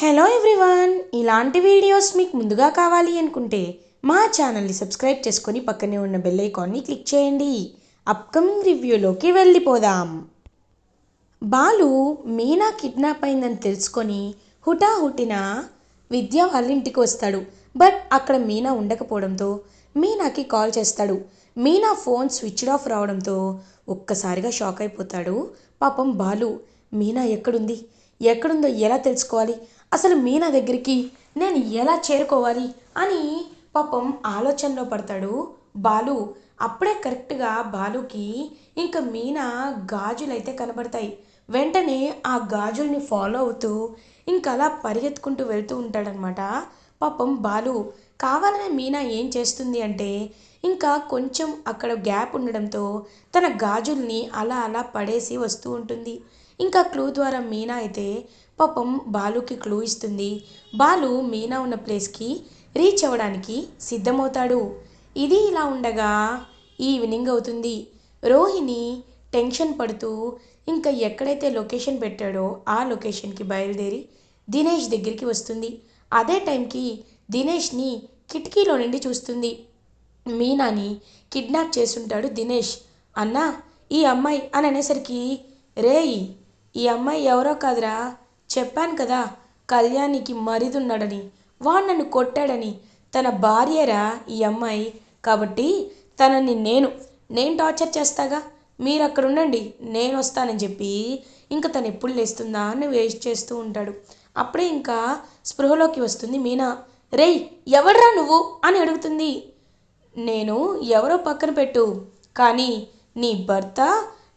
Hello everyone ఇలాంటి videos మీకు ముందుగా కావాలి అనుకుంటే మా ఛానల్ని సబ్స్క్రైబ్ చేసుకొని పక్కనే ఉన్న బెల్ ఐకాన్ని క్లిక్ చేయండి. అప్కమింగ్ రివ్యూలోకి వెళ్ళిపోదాం. బాలు మీనా కిడ్నాప్ అయిందని తెలుసుకొని హుటాహుటిన విద్య వాళ్ళ ఇంటికి వస్తాడు. బట్ అక్కడ మీనా ఉండకపోవడంతో మీనాకి కాల్ చేస్తాడు. మీనా ఫోన్ స్విచ్డ్ ఆఫ్ రావడంతో ఒక్కసారిగా షాక్ అయిపోతాడు. పాపం బాలు మీనా ఎక్కడుంది? ఎక్కడుందో ఎలా తెలుసుకోవాలి? అసలు మీనా దగ్గరికి నేను ఎలా చేరుకోవాలి అని పాపం ఆలోచనలో పడతాడు బాలు. అప్పుడే కరెక్ట్గా బాలుకి ఇంకా మీనా గాజులైతే కనబడతాయి. వెంటనే ఆ గాజుల్ని ఫాలో అవుతూ ఇంకా అలా పరిగెత్తుకుంటూ వెళ్తూ ఉంటాడనమాట పాపం బాలు. కావాలనే మీనా ఏం చేస్తుంది అంటే ఇంకా కొంచెం అక్కడ గ్యాప్ ఉండడంతో తన గాజుల్ని అలా అలా పడేసి వస్తూ ఉంటుంది. ఇంకా క్లూ ద్వారా మీనా అయితే పాపం బాలుకి క్లూ ఇస్తుంది. బాలు మీనా ఉన్న ప్లేస్కి రీచ్ అవ్వడానికి సిద్ధమవుతాడు. ఇది ఇలా ఉండగా ఈవినింగ్ అవుతుంది. రోహిణి టెన్షన్ పడుతూ ఇంకా ఎక్కడైతే లొకేషన్ పెట్టాడో ఆ లొకేషన్కి బయలుదేరి దినేష్ దగ్గరికి వస్తుంది. అదే టైంకి దినేష్ని కిటికీలో నుండి చూస్తుంది. మీనాని కిడ్నాప్ చేస్తుంటాడు దినేష్. అన్నా ఈ అమ్మాయి అని అనేసరికి రేయ్ ఈ అమ్మాయి ఎవరో కాదురా. చెప్పాను కదా కళ్యాణికి మరిదున్నాడని వాడు నన్ను కొట్టాడని. తన భార్యరా ఈ అమ్మాయి. కాబట్టి తనని నేను నేను టార్చర్ చేస్తాగా? మీరు అక్కడ ఉండండి నేను వస్తానని చెప్పి ఇంకా తను ఎప్పుడు లేస్తుందా అని వేస్ట్ చేస్తూ ఉంటాడు. అప్పుడే ఇంకా స్పృహలోకి వస్తుంది మీనా. రేయ్ ఎవడ్రా నువ్వు అని అడుగుతుంది. నేను ఎవరో పక్కన పెట్టు కానీ నీ భర్త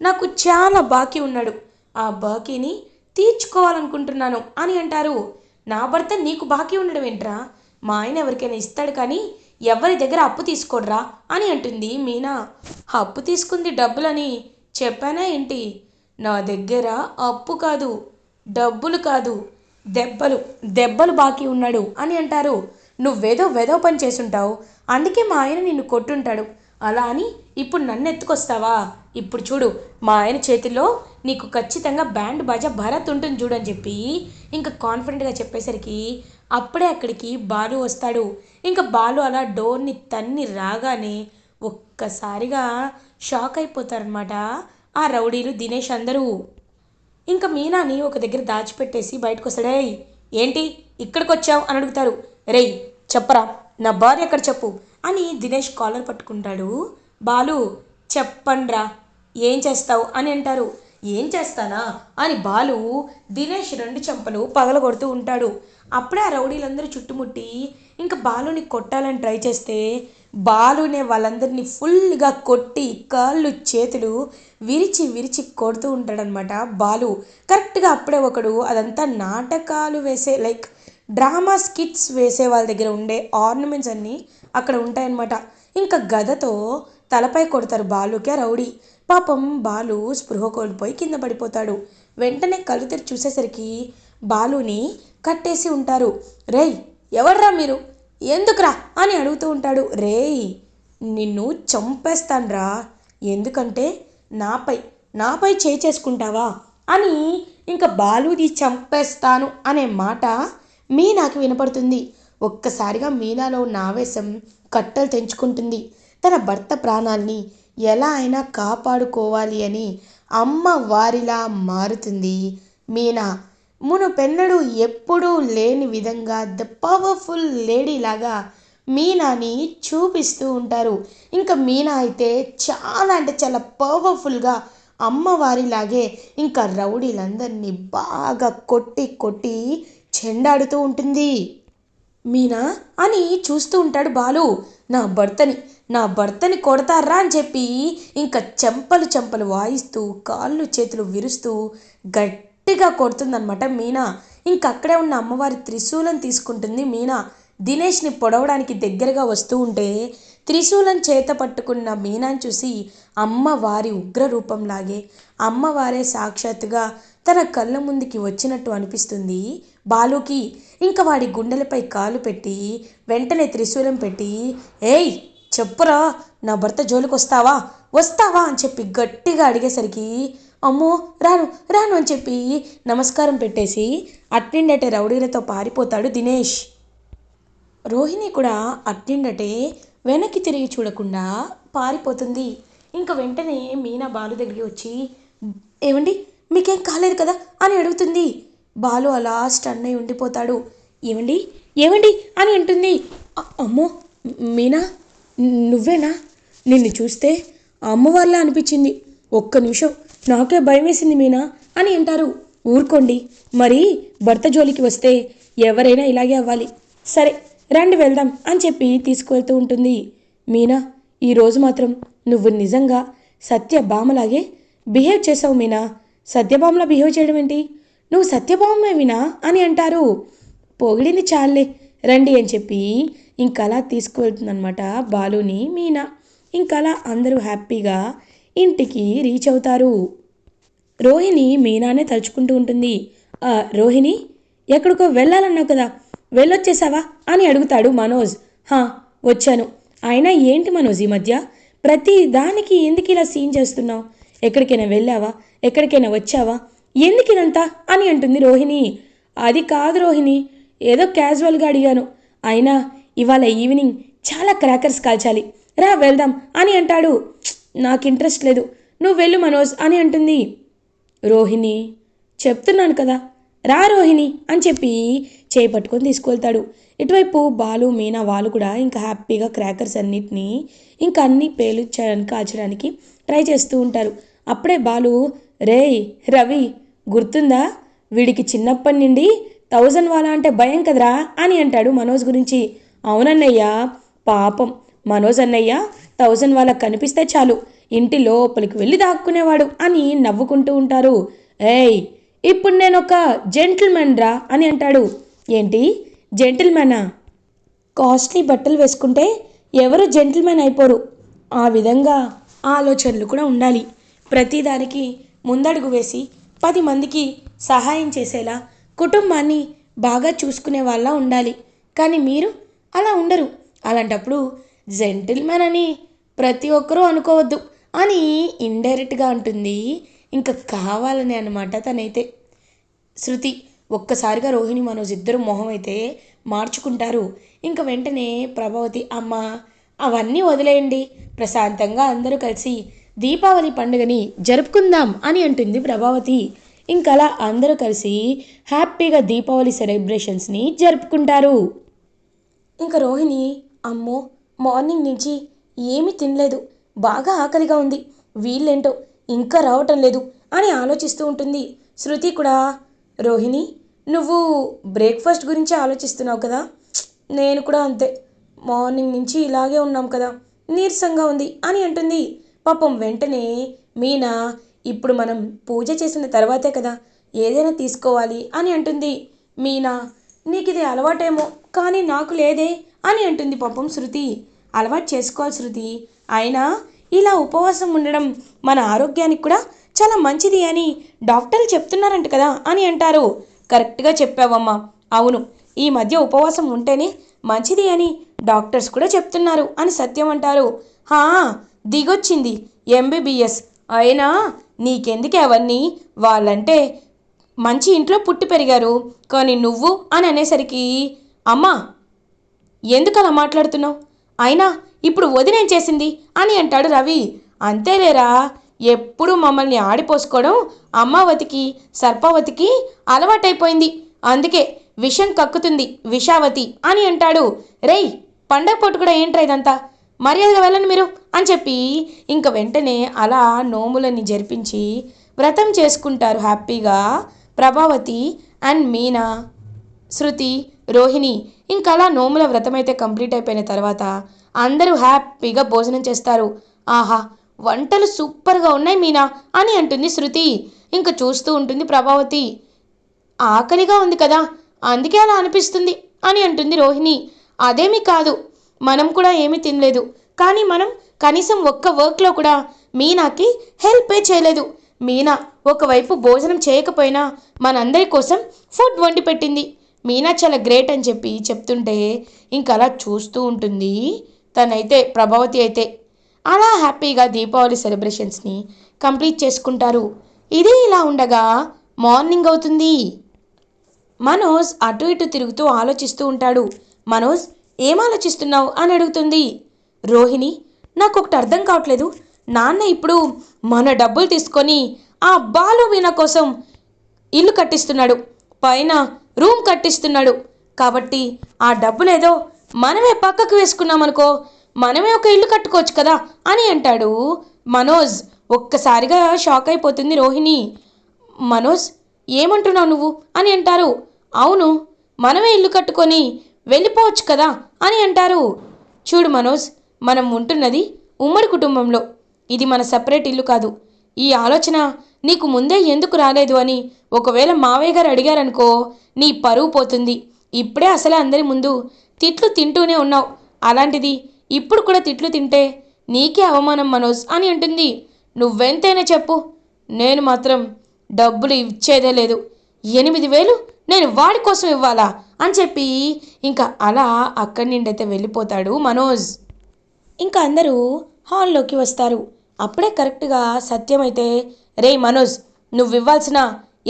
నాకు చాలా బాకీ ఉన్నాడు. ఆ బాకీని తీర్చుకోవాలనుకుంటున్నాను అని అంటారు. నా భర్త నీకు బాకీ ఉండడం ఏంట్రా? మా ఆయన ఎవరికైనా ఇస్తాడు కానీ ఎవరి దగ్గర అప్పు తీసుకోడ్రా అని అంటుంది మీనా. అప్పు తీసుకుంది డబ్బులని. చెప్పానా ఏంటి? నా దగ్గర అప్పు కాదు డబ్బులు కాదు దెబ్బలు దెబ్బలు బాకీ ఉన్నాడు అని అంటారు. నువ్వేదో వెదో పని చేసుంటావు అందుకే మా ఆయన నిన్ను కొట్టుంటాడు. అలా అని ఇప్పుడు నన్ను ఎత్తుకొస్తావా ఇప్పుడు చూడు మా ఆయన చేతిలో నీకు ఖచ్చితంగా బ్యాండ్ బాజా భరత్ ఉంటుంది చూడు అని చెప్పి ఇంకా కాన్ఫిడెంట్గా చెప్పేసరికి అప్పుడే అక్కడికి బాలు వస్తాడు. ఇంకా బాలు అలా డోర్ని తన్ని రాగానే ఒక్కసారిగా షాక్ అయిపోతారనమాట ఆ రౌడీలు దినేష్ అందరూ. ఇంకా మీనాని ఒక దగ్గర దాచిపెట్టేసి బయటకు వస్తాడే ఏంటి ఇక్కడికి వచ్చావు అని అడుగుతారు. రేయ్ చెప్పరా నా భార్య ఎక్కడ చెప్పు? అని దినేష్ కాలర్ పట్టుకుంటాడు. బాలు చెప్పండ్రా ఏం చేస్తావు అని అంటారు. ఏం చేస్తానా? అని బాలు దినేష్ రెండు చెంపలు పగలగొడుతూ ఉంటాడు. అప్పుడే ఆ రౌడీలందరూ చుట్టుముట్టి ఇంకా బాలుని కొట్టాలని ట్రై చేస్తే బాలునే వాళ్ళందరినీ ఫుల్గా కొట్టి కాళ్ళు చేతులు విరిచి విరిచి కొడుతూ ఉంటాడనమాట బాలు. కరెక్ట్గా అప్పుడే ఒకడు అదంతా నాటకాలు వేసే లైక్ డ్రామా స్కిట్స్ వేసే వాళ్ళ దగ్గర ఉండే ఆర్నమెంట్స్ అన్నీ అక్కడ ఉంటాయన్నమాట ఇంకా గదతో తలపై కొడతారు బాలుకే రౌడీ. పాపం బాలు స్పృహ కోల్పోయి కింద పడిపోతాడు. వెంటనే కళ్ళు తెరి చూసేసరికి బాలుని కట్టేసి ఉంటారు. రేయ్ ఎవర్రా మీరు? ఎందుకురా? అని అడుగుతూ ఉంటాడు. రేయ్ నిన్ను చంపేస్తాన్రా. ఎందుకంటే నాపై నాపై చేయి చేసుకుంటావా? అని ఇంకా బాలుది చంపేస్తాను అనే మాట మీనాకి వినపడుతుంది. ఒక్కసారిగా మీనాలో ఉన్న ఆవేశం కట్టలు తెంచుకుంటుంది. తన భర్త ప్రాణాల్ని ఎలా అయినా కాపాడుకోవాలి అని అమ్మ వారిలా మారుతుంది మీనా. మునుపెన్నడు ఎప్పుడూ లేని విధంగా ద పవర్ఫుల్ లేడీ లాగా మీనాని చూపిస్తూ ఉంటారు. ఇంకా మీనా అయితే చాలా అంటే చాలా పవర్ఫుల్గా అమ్మవారిలాగే ఇంకా రౌడీలందరినీ బాగా కొట్టి కొట్టి చెండాడుతూ ఉంటుంది. మీనా అని చూస్తూ ఉంటాడు బాలు. నా భర్తని నా భర్తని కొడతారా అని చెప్పి ఇంకా చెంపలు చెంపలు వాయిస్తూ కాళ్ళు చేతులు విరుస్తూ గట్టిగా కొడుతుందనమాట మీనా. ఇంక అక్కడే ఉన్న అమ్మవారి త్రిశూలం తీసుకుంటుంది మీనా. దినేష్ని పొడవడానికి దగ్గరగా వస్తూ ఉంటే త్రిశూలం చేత పట్టుకున్న మీనాని చూసి అమ్మవారి ఉగ్ర రూపంలాగే అమ్మవారే సాక్షాత్తుగా తన కళ్ళ ముందుకి వచ్చినట్టు అనిపిస్తుంది. బాలుకి ఇంకా వాడి గుండెలపై కాలు పెట్టి వెంటనే త్రిశూలం పెట్టి ఏయ్ చెప్పురా నా భర్త జోలికి వస్తావా వస్తావా? అని చెప్పి గట్టిగా అడిగేసరికి అమ్మో రాను రాను అని చెప్పి నమస్కారం పెట్టేసి అట్నిండటే రౌడీలతో పారిపోతాడు దినేష్. రోహిణి కూడా అట్నిండటే వెనక్కి తిరిగి చూడకుండా పారిపోతుంది. ఇంకా వెంటనే మీనా బాలు దగ్గరికి వచ్చి ఏమండి మీకేం కాలేదు కదా అని అడుగుతుంది. బాలు అలా స్టన్ అయి ఉండిపోతాడు. ఏమండి? ఏమండి? అని అంటుంది. అమ్మో! మీనా? నువ్వేనా? నిన్ను చూస్తే అమ్మవారిలా అనిపించింది. ఒక్క నిమిషం. నాకే భయం వేసింది మీనా? అని అంటారు. ఊరుకోండి. మరి భర్త జోలికి వస్తే ఎవరైనా ఇలాగే అవ్వాలి. సరే రండి వెళ్దాం అని చెప్పి తీసుకువెళ్తూ ఉంటుంది. మీనా ఈరోజు మాత్రం నువ్వు నిజంగా సత్య బామలాగే బిహేవ్ చేసావు మీనా? సత్యభామలా బిహేవ్ చేయడం ఏంటి? నువ్వు సత్యభామేవినా అని అంటారు. పొగిడింది చాలే రండి అని చెప్పి ఇంకలా తీసుకువెళ్తుందనమాట బాలుని మీనా. ఇంకలా అందరూ హ్యాపీగా ఇంటికి రీచ్ అవుతారు. రోహిణి మీనానే తలుచుకుంటూ ఉంటుంది. రోహిణి ఎక్కడికో వెళ్ళాలన్నావు కదా వెళ్ళొచ్చేసావా? అని అడుగుతాడు మనోజ్. హా వచ్చాను. అయినా ఏంటి మనోజ్ ఈ మధ్య? ప్రతి దానికి ఎందుకు ఇలా సీన్ చేస్తున్నావు? ఎక్కడికైనా వెళ్ళావా? ఎక్కడికైనా వచ్చావా? ఎందుకు ఇదంతా అని అంటుంది రోహిణి. అది కాదు రోహిణి. ఏదో క్యాజువల్గా అడిగాను. అయినా ఇవాళ ఈవినింగ్ చాలా క్రాకర్స్ కాల్చాలి. రా వెళ్దాం అని అంటాడు. నాకు ఇంట్రెస్ట్ లేదు. నువ్వు వెళ్ళు మనోజ్ అని అంటుంది. రోహిణి చెప్తున్నాను కదా. రా రోహిణి అని చెప్పి చేయి పట్టుకొని తీసుకువెళ్తాడు. ఇటువైపు బాలు మీనా వాళ్ళు కూడా ఇంకా హ్యాపీగా క్రాకర్స్ అన్నిటినీ ఇంకా అన్ని పేలుచడానికి కాల్చడానికి ట్రై చేస్తూ ఉంటారు. అప్పుడే బాలు రేయ్ రవి గుర్తుందా? వీడికి చిన్నప్పటి నుండి థౌజండ్ వాళ్ళ అంటే భయం కదరా అని అంటాడు మనోజ్ గురించి. అవునన్నయ్య పాపం. మనోజ్ అన్నయ్య థౌజండ్ వాళ్ళకి కనిపిస్తే చాలు ఇంటి లోపలికి వెళ్ళి దాక్కునేవాడు అని నవ్వుకుంటూ ఉంటారు. ఏయ్ ఇప్పుడు నేను ఒక జెంటిల్మెన్ రా అని అంటాడు. ఏంటి? జెంటిల్మెనా కాస్ట్లీ బట్టలు వేసుకుంటే ఎవరు జెంటిల్మెన్ అయిపోరు. ఆ విధంగా ఆలోచనలు కూడా ఉండాలి. ప్రతిదానికి ముందడుగు వేసి పది మందికి సహాయం చేసేలా కుటుంబాన్ని బాగా చూసుకునే వాళ్ళ ఉండాలి. కానీ మీరు అలా ఉండరు. అలాంటప్పుడు జెంటిల్మెన్ అని ప్రతి ఒక్కరూ అనుకోవద్దు. అని ఇండైరెక్ట్గా అంటుంది. ఇంకా కావాలని అనమాట తనైతే. శృతి ఒక్కసారిగా రోహిణి మనోజ్ ఇద్దరు మొహం అయితే మార్చుకుంటారు. ఇంకా వెంటనే ప్రభావతి అమ్మ అవన్నీ వదిలేయండి. ప్రశాంతంగా అందరూ కలిసి దీపావళి పండుగని జరుపుకుందాం అని అంటుంది ప్రభావతి. ఇంకా అలా అందరూ కలిసి హ్యాపీగా దీపావళి సెలబ్రేషన్స్ని జరుపుకుంటారు. ఇంకా రోహిణి అమ్మో మార్నింగ్ నుంచి ఏమీ తినలేదు. బాగా ఆకలిగా ఉంది. వీళ్ళేంటో ఇంకా రావటం లేదు అని ఆలోచిస్తూ ఉంటుంది. శృతి కూడా రోహిణి నువ్వు బ్రేక్ఫాస్ట్ గురించి ఆలోచిస్తున్నావు కదా? నేను కూడా అంతే. మార్నింగ్ నుంచి ఇలాగే ఉన్నాం కదా. నీరసంగా ఉంది అని అంటుంది. పాపం వెంటనే మీనా ఇప్పుడు మనం పూజ చేసిన తర్వాతే కదా ఏదైనా తీసుకోవాలి అని అంటుంది. మీనా నీకు ఇది అలవాటేమో కానీ నాకు లేదే అని అంటుంది పాపం శృతి. అలవాటు చేసుకోవాలి శృతి. అయినా ఇలా ఉపవాసం ఉండడం మన ఆరోగ్యానికి కూడా చాలా మంచిది అని డాక్టర్లు చెప్తున్నారంట కదా అని అంటారు. కరెక్ట్గా చెప్పావమ్మా. అవును ఈ మధ్య ఉపవాసం ఉంటేనే మంచిది అని డాక్టర్స్ కూడా చెప్తున్నారు అని సత్యం అంటారు. హా దిగొచ్చింది ఎంబీబీఎస్ అయినా నీకెందుకు అవన్నీ? వాళ్ళంటే మంచి ఇంట్లో పుట్టి పెరిగారు. కానీ నువ్వు అని అనేసరికి అమ్మా ఎందుకు అలా మాట్లాడుతున్నావు? అయినా ఇప్పుడు వదినేం చేసింది? అని అంటాడు రవి. అంతేలేరా ఎప్పుడు మమ్మల్ని ఆడిపోసుకోవడం అమ్మావతికి సర్పావతికి అలవాటైపోయింది. అందుకే విషం కక్కుతుంది విషావతి అని అంటాడు. రేయ్ పండగ పొట్టు కూడా ఏంట్రా ఇదంతా? మర్యాదగా వెళ్ళండి మీరు అని చెప్పి ఇంక వెంటనే అలా నోములని జరిపించి వ్రతం చేసుకుంటారు హ్యాపీగా ప్రభావతి అండ్ మీనా శృతి రోహిణి. ఇంకా అలా నోముల వ్రతం అయితే కంప్లీట్ అయిపోయిన తర్వాత అందరూ హ్యాపీగా భోజనం చేస్తారు. ఆహా వంటలు సూపర్గా ఉన్నాయి మీనా అని అంటుంది శృతి. ఇంకా చూస్తూ ఉంటుంది ప్రభావతి. ఆకలిగా ఉంది కదా అందుకే అలా అనిపిస్తుంది అని అంటుంది రోహిణి. అదేమీ కాదు మనం కూడా ఏమీ తినలేదు. కానీ మనం కనీసం ఒక్క వర్క్లో కూడా మీనాకి హెల్పే చేయలేదు. మీనా ఒకవైపు భోజనం చేయకపోయినా మనందరి కోసం ఫుడ్ వండి పెట్టింది. మీనా చాలా గ్రేట్ అని చెప్పి చెప్తుంటే ఇంకలా అలా చూస్తూ ఉంటుంది. తనైతే ప్రభావతి అయితే అలా హ్యాపీగా దీపావళి సెలబ్రేషన్స్ని కంప్లీట్ చేసుకుంటారు. ఇది ఇలా ఉండగా మార్నింగ్ అవుతుంది. మనోజ్ అటు ఇటు తిరుగుతూ ఆలోచిస్తూ ఉంటాడు. మనోజ్ ఏం ఆలోచిస్తున్నావు అని అడుగుతుంది. రోహిణి నాకు ఒకటి అర్థం కావట్లేదు. నాన్న ఇప్పుడు మన డబ్బులు తీసుకొని ఆ బాలు మీన కోసం ఇల్లు కట్టిస్తున్నాడు. పైన రూమ్ కట్టిస్తున్నాడు. కాబట్టి ఆ డబ్బులేదో మనమే పక్కకు వేసుకున్నామనుకో మనమే ఒక ఇల్లు కట్టుకోవచ్చు కదా అని అంటాడు మనోజ్. ఒక్కసారిగా షాక్ అయిపోతుంది రోహిణి. మనోజ్ ఏమంటున్నావు నువ్వు అని అంటారు. అవును మనమే ఇల్లు కట్టుకొని వెళ్ళిపోవచ్చు కదా అని అంటారు. చూడు మనోజ్ మనం ఉంటున్నది ఉమ్మడి కుటుంబంలో. ఇది మన సపరేట్ ఇల్లు కాదు. ఈ ఆలోచన నీకు ముందే ఎందుకు రాలేదు అని ఒకవేళ మావయ్య గారు అడిగారనుకో నీ పరువు పోతుంది. ఇప్పుడే అసలే అందరి ముందు తిట్లు తింటూనే ఉన్నావు. అలాంటిది ఇప్పుడు కూడా తిట్లు తింటే నీకే అవమానం మనోజ్ అని అంటుంది. నువ్వెంతైనా చెప్పు. నేను మాత్రం డబ్బులు ఇచ్చేదే లేదు. ఎనిమిది వేలు నేను వాడి కోసం ఇవ్వాలా? అని చెప్పి ఇంకా అలా అక్కడి నుండి అయితే వెళ్ళిపోతాడు మనోజ్. ఇంకా అందరూ హాల్లోకి వస్తారు. అప్పుడే కరెక్ట్గా సత్యం అయితే రే మనోజ్ నువ్వు ఇవ్వాల్సిన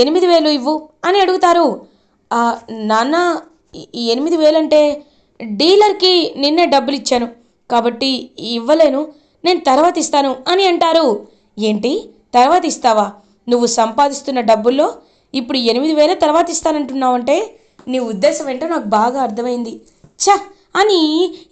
ఎనిమిది వేలు ఇవ్వు అని అడుగుతారు. నాన్న ఎనిమిది వేలంటే డీలర్కి నిన్నే డబ్బులు ఇచ్చాను కాబట్టి ఇవ్వలేను నేను తర్వాత ఇస్తాను అని అంటారు. ఏంటి? తర్వాత ఇస్తావా? నువ్వు సంపాదిస్తున్న డబ్బుల్లో ఇప్పుడు ఎనిమిది వేల తర్వాత ఇస్తానంటున్నావంటే నీ ఉద్దేశం ఏంటో నాకు బాగా అర్థమైంది. ఛ! అని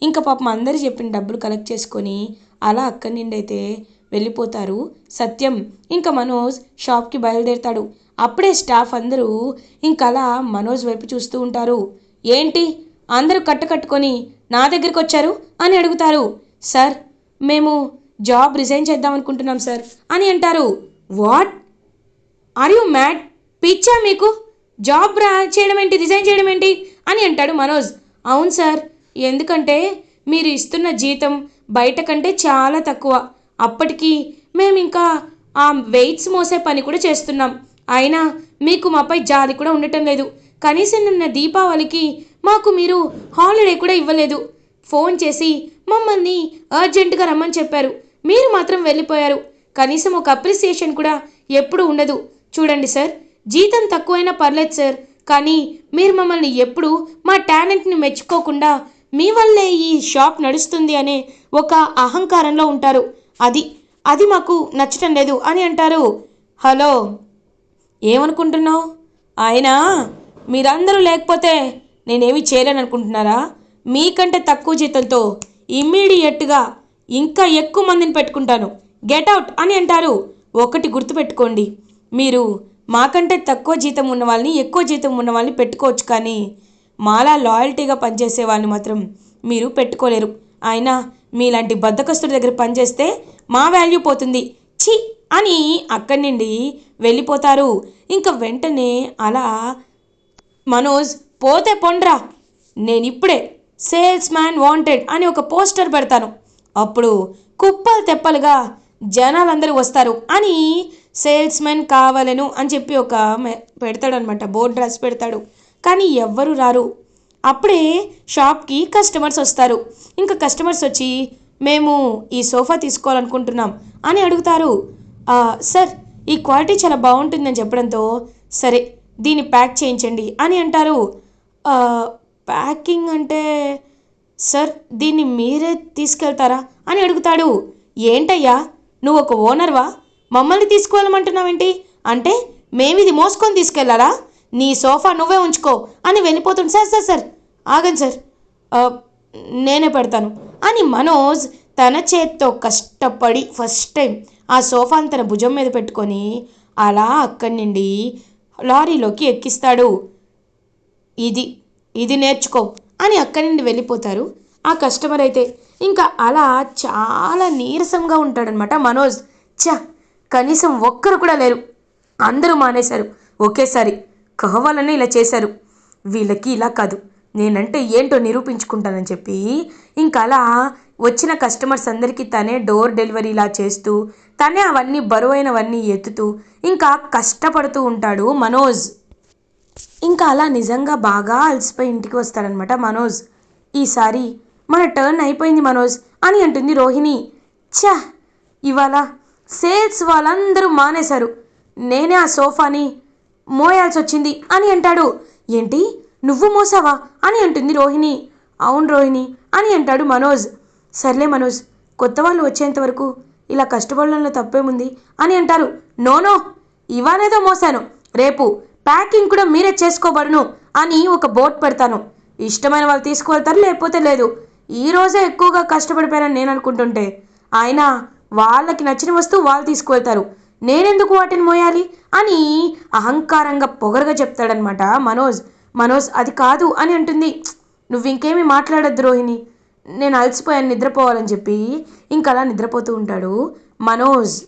ఇంకా పాపం అందరు చెప్పిన డబ్బులు కలెక్ట్ చేసుకొని అలా అక్కడి నుండి అయితే వెళ్ళిపోతారు. సత్యం ఇంకా మనోజ్ షాప్కి బయలుదేరుతాడు. అప్పుడే స్టాఫ్ అందరూ ఇంకలా అలా మనోజ్ వైపు చూస్తూ ఉంటారు. ఏంటి? అందరూ కట్టుకట్టుకొని నా దగ్గరికి వచ్చారు? అని అడుగుతారు. సార్ మేము జాబ్ రిజైన్ చేద్దాం అనుకుంటున్నాం సార్ అని అంటారు. వాట్? ఆర్ యు మ్యాడ్ పిచ్చా మీకు? జాబ్ రా చేయడం ఏంటి? రిజైన్ చేయడం ఏంటి? అని అంటాడు మనోజ్. అవును సార్ ఎందుకంటే మీరు ఇస్తున్న జీతం బయట కంటే చాలా తక్కువ. అప్పటికి మేము ఇంకా ఆ వెయిట్స్ మోసే పని కూడా చేస్తున్నాం. అయినా మీకు మాపై జాలి కూడా ఉండటం లేదు. కనీసం నిన్న దీపావళికి మాకు మీరు హాలిడే కూడా ఇవ్వలేదు. ఫోన్ చేసి మమ్మల్ని అర్జెంటుగా రమ్మని చెప్పారు. మీరు మాత్రం వెళ్ళిపోయారు. కనీసం ఒక అప్రిసియేషన్ కూడా ఎప్పుడు ఉండదు. చూడండి సార్ జీతం తక్కువైనా పర్లేదు సార్. కానీ మీరు మమ్మల్ని ఎప్పుడు మా టాలెంట్ని మెచ్చుకోకుండా మీ వల్లే ఈ షాప్ నడుస్తుంది అనే ఒక అహంకారంలో ఉంటారు. అది అది మాకు నచ్చటం లేదు అని అంటారు. హలో ఏమనుకుంటున్నావు? ఆయన మీరందరూ లేకపోతే నేనేమి చేయలేను అనుకుంటున్నారా మీకంటే తక్కువ జీతంతో ఇమ్మీడియట్గా ఇంకా ఎక్కువ మందిని పెట్టుకుంటాను. గెట్ అవుట్ అని అంటారు. ఒకటి గుర్తుపెట్టుకోండి. మీరు మాకంటే తక్కువ జీతం ఉన్న వాళ్ళని ఎక్కువ జీతం ఉన్న వాళ్ళని పెట్టుకోవచ్చు కానీ మాలా లాయల్టీగా పనిచేసే వాళ్ళని మాత్రం మీరు పెట్టుకోలేరు. అయినా మీలాంటి బద్దకస్తుడి దగ్గర పనిచేస్తే మా వాల్యూ పోతుంది. ఛీ! అని అక్కడి నుండి వెళ్ళిపోతారు. ఇంకా వెంటనే అలా మనోజ్ పోతే పొండ్రా నేను ఇప్పుడే సేల్స్ మ్యాన్ వాంటెడ్ అని ఒక పోస్టర్ పెడతాను. అప్పుడు కుప్పలు తెప్పలుగా జనాలందరూ వస్తారు. అని సేల్స్ మెన్ కావాలను అని చెప్పి ఒక పెడతాడనమాట. బోర్డు రాసి పెడతాడు. కానీ ఎవ్వరు రారు. అప్పుడే షాప్కి కస్టమర్స్ వస్తారు. ఇంకా కస్టమర్స్ వచ్చి మేము ఈ సోఫా తీసుకోవాలనుకుంటున్నాం అని అడుగుతారు. సార్ ఈ క్వాలిటీ చాలా బాగుంటుందని చెప్పడంతో సరే దీన్ని ప్యాక్ చేయించండి అని అంటారు. ప్యాకింగ్ అంటే సార్ దీన్ని మీరే తీసుకెళ్తారా అని అడుగుతాడు. ఏంటయ్యా నువ్వు ఒక ఓనర్వా? మమ్మల్ని తీసుకువెళ్ళమంటున్నావేంటి అంటే మేమిది మోసుకొని తీసుకెళ్ళాలా? నీ సోఫా నువ్వే ఉంచుకో అని వెళ్ళిపోతుంది సార్ సార్ సార్. ఆగండి సార్. నేనే పెడతాను. అని మనోజ్ తన చేత్తో కష్టపడి ఫస్ట్ టైం ఆ సోఫాను తన భుజం మీద పెట్టుకొని అలా అక్కడి నుండి లారీలోకి ఎక్కిస్తాడు. ఇది ఇది నేర్చుకో అని అక్కడి నుండి వెళ్ళిపోతారు ఆ కస్టమర్ అయితే. ఇంకా అలా చాలా నీరసంగా ఉంటాడనమాట మనోజ్. ఛ! కనీసం ఒక్కరు కూడా లేరు. అందరూ మానేశారు. ఒకేసారి కావాలని ఇలా చేశారు. వీళ్ళకి ఇలా కాదు. నేనంటే ఏంటో నిరూపించుకుంటానని చెప్పి ఇంకా అలా వచ్చిన కస్టమర్స్ అందరికీ తనే డోర్ డెలివరీ ఇలా చేస్తూ తనే అవన్నీ బరువైనవన్నీ ఎత్తుతూ ఇంకా కష్టపడుతూ ఉంటాడు మనోజ్. ఇంకా అలా నిజంగా బాగా అలసిపోయి ఇంటికి వస్తాడనమాట మనోజ్. ఈసారి మన టర్న్ అయిపోయింది మనోజ్ అని అంటుంది రోహిణి. ఛా! ఇవాళ సేల్స్ వాళ్ళందరూ మానేశారు. నేనే ఆ సోఫాని మోయాల్సి వచ్చింది అని అంటాడు. ఏంటి? నువ్వు మోసావా? అని అంటుంది రోహిణి. అవును రోహిణి అని అంటాడు మనోజ్. సర్లే మనోజ్ కొత్త వాళ్ళు వచ్చేంత వరకు ఇలా కష్టపడడంలో తప్పేముంది? అని అంటారు. నోనో ఇవాళేదో మోసాను. రేపు ప్యాకింగ్ కూడా మీరే చేసుకోబడును అని ఒక బోట్ పెడతాను. ఇష్టమైన వాళ్ళు తీసుకువెళ్తారు లేకపోతే లేదు. ఈ రోజే ఎక్కువగా కష్టపడిపోయారని నేను అనుకుంటుంటే. ఆయన వాళ్ళకి నచ్చిన వస్తువు వాళ్ళు తీసుకువెళ్తారు. నేనెందుకు వాటిని మోయాలి? అని అహంకారంగా పొగరగా చెప్తాడనమాట మనోజ్. మనోజ్ అది కాదు అని అంటుంది. నువ్వు ఇంకేమీ మాట్లాడద్దు రోహిణి. నేను అలసిపోయాను నిద్రపోవాలని చెప్పి ఇంకలా నిద్రపోతూ ఉంటాడు మనోజ్.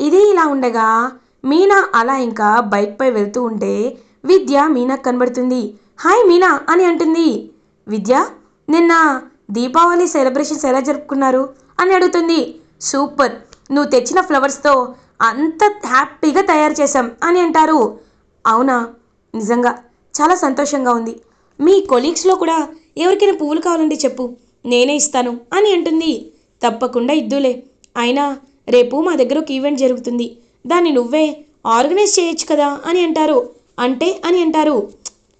ఇది ఇలా ఉండగా మీనా అలా ఇంకా బైక్పై వెళ్తూ ఉంటే విద్య మీనాకు కనబడుతుంది. హాయ్ మీనా అని అంటుంది. విద్య నిన్న దీపావళి సెలబ్రేషన్స్ ఎలా జరుపుకున్నారు? అని అడుగుతుంది. సూపర్. నువ్వు తెచ్చిన ఫ్లవర్స్తో అంత హ్యాపీగా తయారు చేశాం అని అంటారు. అవునా? నిజంగా చాలా సంతోషంగా ఉంది. మీ కొలీగ్స్లో కూడా ఎవరికైనా పువ్వులు కావాలంటే చెప్పు నేనే ఇస్తాను అని అంటుంది. తప్పకుండా ఇద్దులే. అయినా రేపు మా దగ్గర ఒక ఈవెంట్ జరుగుతుంది. దాన్ని నువ్వే ఆర్గనైజ్ చేయొచ్చు కదా అని అంటారు. అంటే అని అంటారు.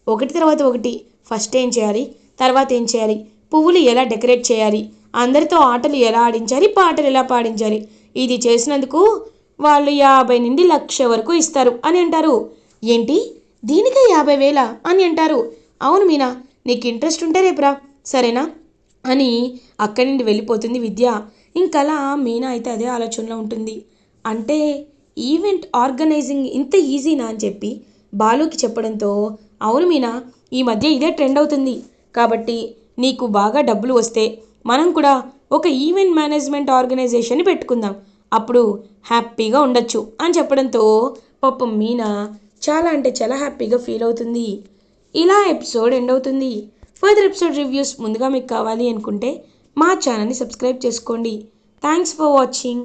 ఒకటి తర్వాత ఒకటి. ఫస్ట్ ఏం చేయాలి? తర్వాత ఏం చేయాలి? పువ్వులు ఎలా డెకరేట్ చేయాలి? అందరితో ఆటలు ఎలా ఆడించాలి పాటలు ఎలా పాడించాలి? ఇది చేసినందుకు వాళ్ళు యాభై నుండి లక్ష వరకు ఇస్తారు అని అంటారు. ఏంటి? దీనికే యాభై వేల అని అంటారు. అవును మీనా నీకు ఇంట్రెస్ట్ ఉంటే రేపురా సరేనా? అని అక్కడి నుండి వెళ్ళిపోతుంది విద్య. ఇంకలా మీనా అయితే అదే ఆలోచనలో ఉంటుంది. అంటే ఈవెంట్ ఆర్గనైజింగ్ ఇంత ఈజీనా అని చెప్పి బాలుకి చెప్పడంతో అవును మీనా ఈ మధ్య ఇదే ట్రెండ్ అవుతుంది. కాబట్టి నీకు బాగా డబ్బులు వస్తే మనం కూడా ఒక ఈవెంట్ మేనేజ్మెంట్ ఆర్గనైజేషన్ని పెట్టుకుందాం. అప్పుడు హ్యాపీగా ఉండొచ్చు అని చెప్పడంతో పాపం మీనా చాలా అంటే చాలా హ్యాపీగా ఫీల్ అవుతుంది. ఇలా ఎపిసోడ్ ఎండ్ అవుతుంది. ఫర్దర్ ఎపిసోడ్ రివ్యూస్ ముందుగా మీకు కావాలి అనుకుంటే మా ఛానల్ని సబ్స్క్రైబ్ చేసుకోండి. Thanks for watching.